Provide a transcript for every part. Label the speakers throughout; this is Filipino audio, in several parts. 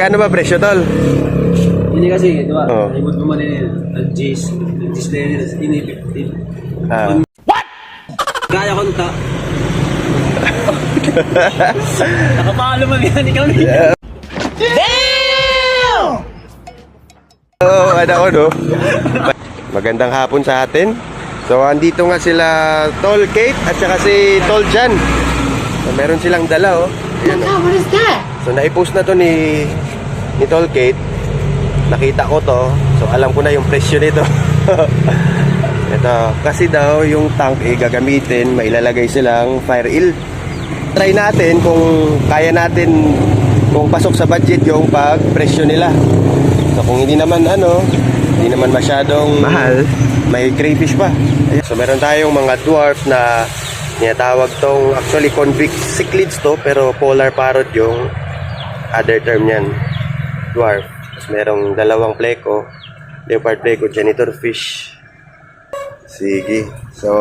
Speaker 1: Kano ba presyo, tol?
Speaker 2: Hindi kasi, di ba?
Speaker 1: Oo.
Speaker 2: Ibot mo man eh, nag-J's, nag-J's na yun, ini 15.
Speaker 1: Ah.
Speaker 2: Kaya ko ta. Nakapalo man yan, ikaw na.
Speaker 1: Oo, ano ko, no? Magandang hapon sa atin. So, andito nga sila Tol Kate at saka si Tol Jan. So, meron silang dala, oh. Ayan, oh.
Speaker 3: what is that?
Speaker 1: So, naipost na to ni, ni Tol Kate. Nakita ko to. So, alam ko na yung presyo nito. Ito, kasi daw yung tank eh, gagamitin, mailalagay silang fire eel. Try natin kung kaya natin kung pasok sa budget yung pag presyo nila. So kung hindi naman ano, hindi naman masyadong mahal, may crayfish pa. Ayan. So meron tayong mga dwarf na tinatawag tong actually convict cichlids to pero polar parrot yung other term niyan. Dwarf. Tapos merong dalawang pleco, leopard pleco, janitor fish. Sige. So,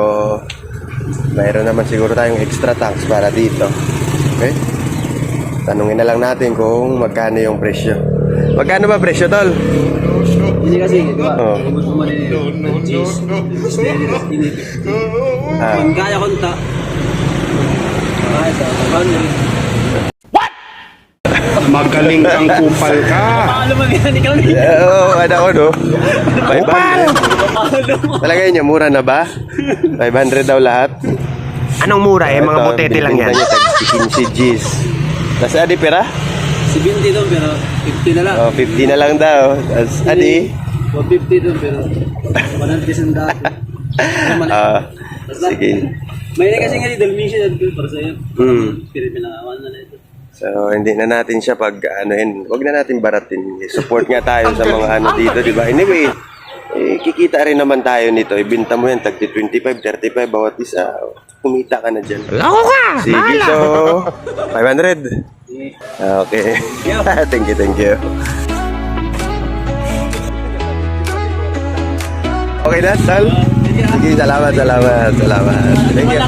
Speaker 1: mayroon naman siguro tayong extra tanks para dito. Okay? Tanungin na lang natin kung magkano yung presyo. Magkano ba presyo, tol?
Speaker 2: Hindi kasi, di ba?
Speaker 1: Oo.
Speaker 2: Ibot mo man eh, nag-J's, nag-J's na yun, ini 15.
Speaker 1: Ah.
Speaker 2: Kung kaya ko ta. Kaya sa, boundary.
Speaker 4: Magaling kang kupal ka.
Speaker 2: Nakapalo man yan, ikaw na.
Speaker 1: Oo, ano no? 500.
Speaker 2: Nakapalo mo.
Speaker 1: Talagay niya, mura na ba? 500 daw lahat.
Speaker 5: Anong mura eh? Mga
Speaker 1: Ito,
Speaker 5: motete lang yan.
Speaker 1: binibenta niya 15 G's. Tapos adi pera?
Speaker 2: Si 20 doon, pero 50 na lang.
Speaker 1: Oh, 50 na lang daw. Tapos adi?
Speaker 2: 150 doon, pero 100 ang dati.
Speaker 1: Ah, sige.
Speaker 2: May na kasi nga di Dalmatian doon para sa'yo.
Speaker 1: Hmm.
Speaker 2: Pero pinangawan na na ito.
Speaker 1: So, hindi na natin siya pag anuhin. Huwag na natin baratin. Support nga tayo sa mga ano dito, di ba? Anyway, eh, kikita rin naman tayo nito. Ibinta mo yan, tag 25, 35 bawat isa. Kumita ka na dyan.
Speaker 5: Loko ka!
Speaker 1: Sige, so, 500. Okay. thank you, thank you. Okay na, Sal? Sige, salamat, salamat, salamat. Thank you.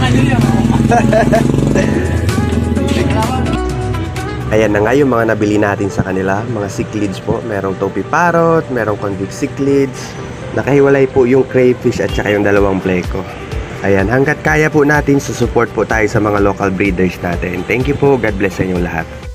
Speaker 1: Ayan na nga yung mga nabili natin sa kanila, mga cichlids po. Merong topi parrot, merong convict cichlids. Nakahiwalay po yung crayfish at saka yung dalawang pleco. Ayan, hanggat kaya po natin, susupport po tayo sa mga local breeders natin. Thank you po. God bless sa inyong lahat.